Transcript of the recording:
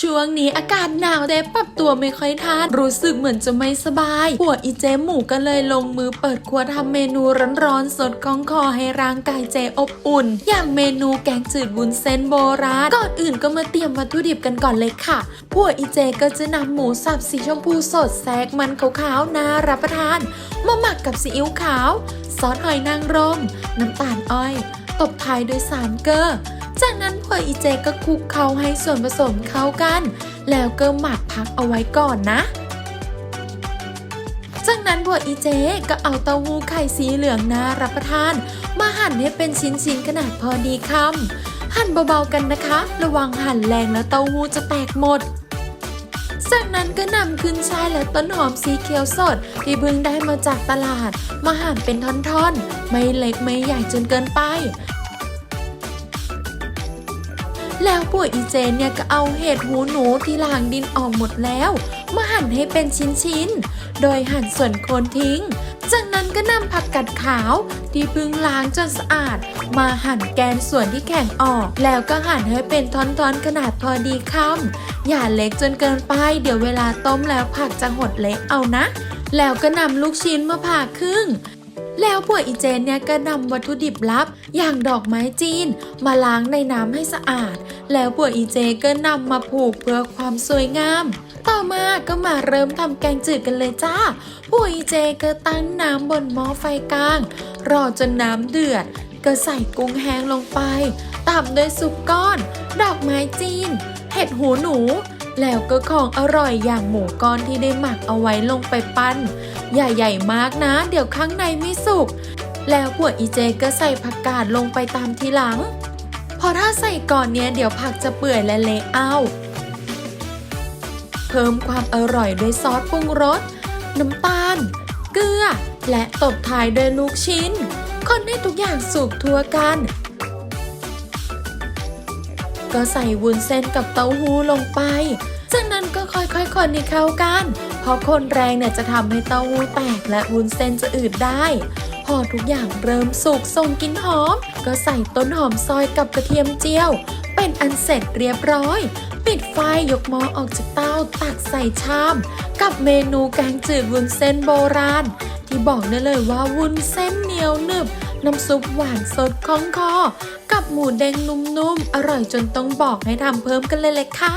ช่วงนี้อากาศหนาวแต่ปรับตัวไม่ค่อยทันรู้สึกเหมือนจะไม่สบายหัวอีเจหมูก็เลยลงมือเปิดครัวทำเมนูร้อนๆสดคล่องคอให้ร่างกายเจอบอุ่น อย่างเมนูแกงจืดวุ้นเส้นโบราณก่อนอื่นก็มาเตรียมวัตถุดิบกันก่อนเลยค่ะหัวอีเจก็จะนำหมูสับสีชมพูสดแซกมันขาวๆน่ารับประทานมาหมักกับซีอิ๊วขาว ซอสหอยนางรม น้ำตาลอ้อย ตบท้ายด้วยสามเกลอ จากนั้นพออีเจก็คลุกเคล้าให้ส่วนผสมเข้ากัน แล้วก็หมักพักเอาไว้ก่อนนะ จากนั้นบัวอีเจก็เอาเต้าหู้ไข่สีเหลืองน่ารับประทาน มาหั่นให้เป็นชิ้นๆขนาดพอดีคำหั่นเบาๆกันนะคะ ระวังหั่นแรงแล้วเต้าหู้จะแตกหมดจากนั้นก็นำขึ้นช่ายและต้นหอมสีเขียวสด ที่เพิ่งได้มาจากตลาด มาหั่นเป็นท่อนๆ ไม่เล็กไม่ใหญ่จนเกินไป แล้วปุ๋ยอีเจนเนี่ยก็เอาเห็ดหูหนูที่ล้างดินออกหมดแล้ว มาหั่นให้เป็นชิ้นๆ โดยหั่นส่วนโคนทิ้ง จากนั้นก็นำผักกัดขาวที่เพิ่งล้างจนสะอาด มาหั่นแกนส่วนที่แข็งออก แล้วก็หั่นให้เป็นท่อนๆขนาดพอดีคำอย่าเล็กจนเกินไป เดี๋ยวเวลาต้มแล้วผักจะหดเละเอานะ แล้วก็นำลูกชิ้นมาผ่าครึ่ง แล้วผัวอีเจนเนี่ยก็นำวัตถุดิบลับ อย่างดอกไม้จีน มาล้างในน้ำให้สะอาด แล้วผัวอีเจก็นำมาผูกเพื่อความสวยงาม ต่อมาก็มาเริ่มทำแกงจืดกันเลยจ้าผัวอีเจก็ตั้งน้ำบนหม้อไฟกลาง รอจนน้ำเดือด ก็ใส่กุ้งแห้งลงไปตามด้วยซุปก้อน ดอกไม้จีน เห็ดหูหนู แล้วก็ของอร่อยอย่างหมูก้อนที่ได้หมักเอาไว้ลงไปปั้น อย่าใหญ่มากนะ เดี๋ยวข้างในไม่สุก แล้วหัวอีเจก็ใส่ผักกาดลงไปตามทีหลัง พอถ้าใส่ก่อนเนี้ยเดี๋ยวผักจะเปื่อยและเละเอา เพิ่มความอร่อยด้วยซอสปรุงรส น้ำตาล เกลือ และตบท้ายด้วยลูกชิ้น คนให้ทุกอย่างสุกทั่วกัน ก็ใส่วุ้นเส้นกับเต้าหู้ลงไป จากนั้นก็ค่อยๆคนให้เข้ากัน ราะคนแรงเนี่ยจะทำให้เต้าหู้แตกและวุ้นเส้นจะอืดได้ พอทุกอย่างเริ่มสุกส่งกลิ่นหอม ก็ใส่ต้นหอมซอยกับกระเทียมเจียว เป็นอันเสร็จเรียบร้อย ปิดไฟยกหม้อออกจากเตาตักใส่ชาม กับเมนูแกงจืดวุ้นเส้นโบราณ ที่บอกได้เลยว่าวุ้นเส้นเหนียวหนึบน้ำซุปหวานสดคล่องคอ กับหมูแดงนุ่มๆ อร่อยจนต้องบอกให้ทำเพิ่มกันเลยเลยค่ะ